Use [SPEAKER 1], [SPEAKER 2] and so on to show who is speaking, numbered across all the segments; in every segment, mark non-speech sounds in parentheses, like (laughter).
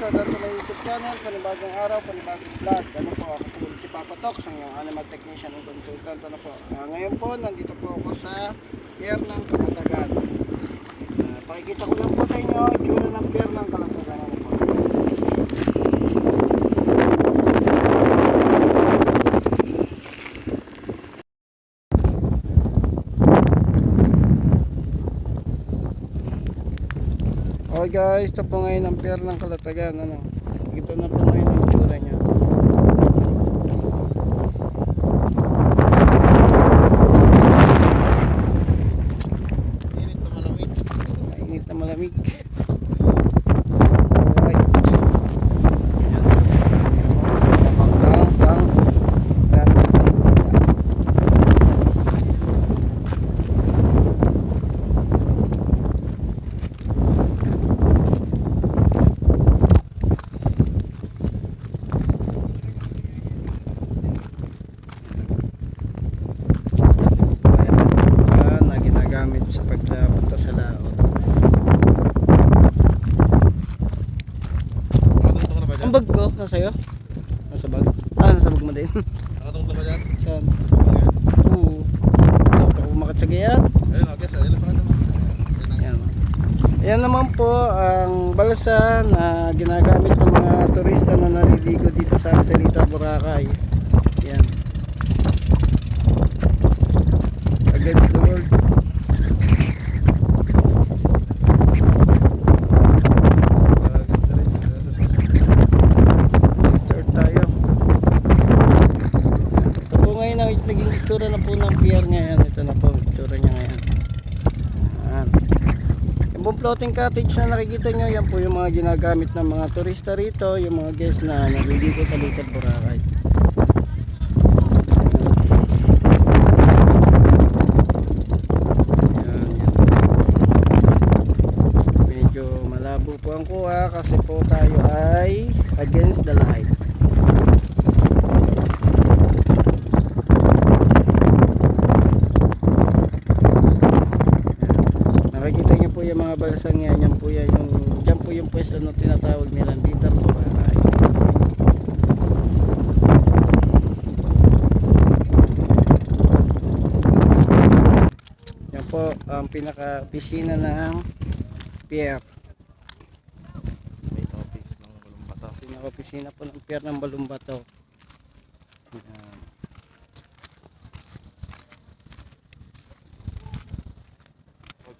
[SPEAKER 1] welcome to my YouTube channel. Panibagong araw, panibagong vlog. Ano po, ako po si Papa Tox, ang iyong animal technician and consultant. Ano po, Ah, ngayon po, nandito po ako sa pier ng Kalatagan. Ah, pakikita ko lang po sa inyo, itsura ng pier ng Kalatagan. Ano po. Okay guys, ito po ngayon ang pier ng Kalatagan. Ano? Ito na po ngayon ang itsura niya.
[SPEAKER 2] Init na malamig.
[SPEAKER 1] Mainit na malamig. Alright. Yan. Pang pang pang. Gamit sa isda. Ayan ang mga na ginagamit sa pagpunta sa laot.
[SPEAKER 2] Ba?
[SPEAKER 1] Ang bag ko, nasa iyo? Nasa bag? Ah, nasa bag mo din.
[SPEAKER 2] Nakatungtong ka dyan?
[SPEAKER 1] Saan? Oo. Dapat ako umakit sa gayat.
[SPEAKER 2] Ayun, okay. Sa elephant naman. Ayun ang-
[SPEAKER 1] Yan. Yan naman po ang balsa na ginagamit ng mga turista na naliligo dito sa Salita, Boracay. Yan. Against the world.
[SPEAKER 2] Ah, gusto rin. Ah, sa susunod.
[SPEAKER 1] Start tayo. Ito po ngayon ang naging itsura na po ng pier ngayon. Ito na po ang itsura niya ngayon. Yan. Yung pong floating cottage na nakikita nyo, yan po yung mga ginagamit ng mga turista rito, yung mga guests na naliligo sa Little Boracay. Medyo malabo po ang kuha kasi po tayo ay against the light. Nakikita niyo po yung mga balsang yan, yan po yan yung dyan po yung pwesto na tinatawag nilang Little Boracay. Yan po ang pinaka-opisina ng pier.
[SPEAKER 2] Balumbata.
[SPEAKER 1] Pinaka-opisina po ng pier ng Balumbato. Yan.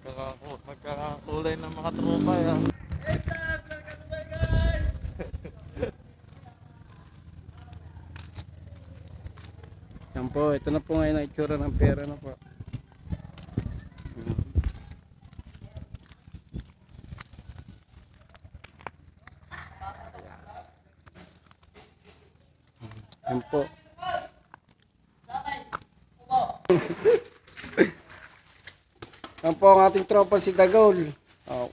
[SPEAKER 2] Magkakakulay ng mga tropa yan. (laughs)
[SPEAKER 1] Yan po, ito na po ngayon ang itsura ng pera na po. Yan po. (laughs) Yan po ang ating tropa si Dagol. Oh.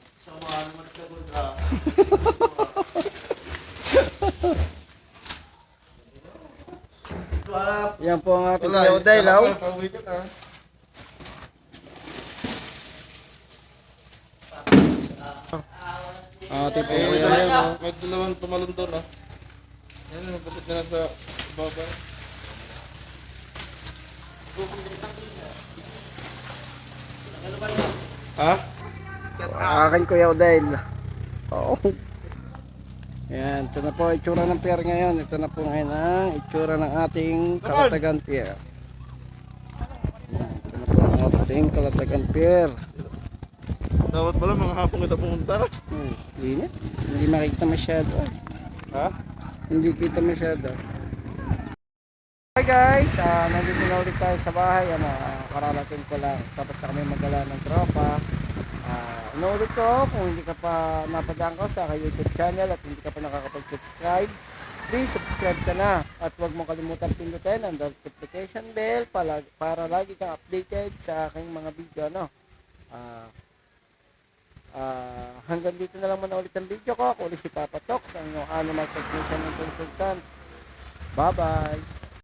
[SPEAKER 1] Yan po ang ating
[SPEAKER 2] Wala,
[SPEAKER 1] Yoday, law.
[SPEAKER 2] Pauwi ka na.
[SPEAKER 1] Ating po
[SPEAKER 2] Eh, may
[SPEAKER 1] kuya
[SPEAKER 2] dalawang,
[SPEAKER 1] Leo.
[SPEAKER 2] may dalawang tumalon doon ah. Yan, magpasit na lang sa baba. Ha?
[SPEAKER 1] Akin Kuya Odel. Oo. Yan, ito na po itsura ng pier ngayon. Ito na po ngayon ang itsura ng ating Kalatagan Pier. Yan, ito na po ang ating Kalatagan Pier.
[SPEAKER 2] Dapat pala mga hapong kita pumunta.
[SPEAKER 1] Hmm, init. Hindi makikita masyado.
[SPEAKER 2] Ha?
[SPEAKER 1] Hindi kita masyado. Hi guys, uh, nandito na ulit tayo sa bahay. Ano, ah, kararating ko lang. Tapos kami magala ng tropa. Uh, inuulit ko, kung hindi ka pa napadaan ko sa YouTube channel at hindi ka pa nakakapag-subscribe, please subscribe ka na. At huwag mo kalimutan pindutin ang notification bell para, para lagi kang updated sa aking mga video. No? Ah, Ah, hanggang dito na lang muna ulit ang video ko. Ako ulit si Papa Tox, ang inyong animal technician and consultant. Bye-bye!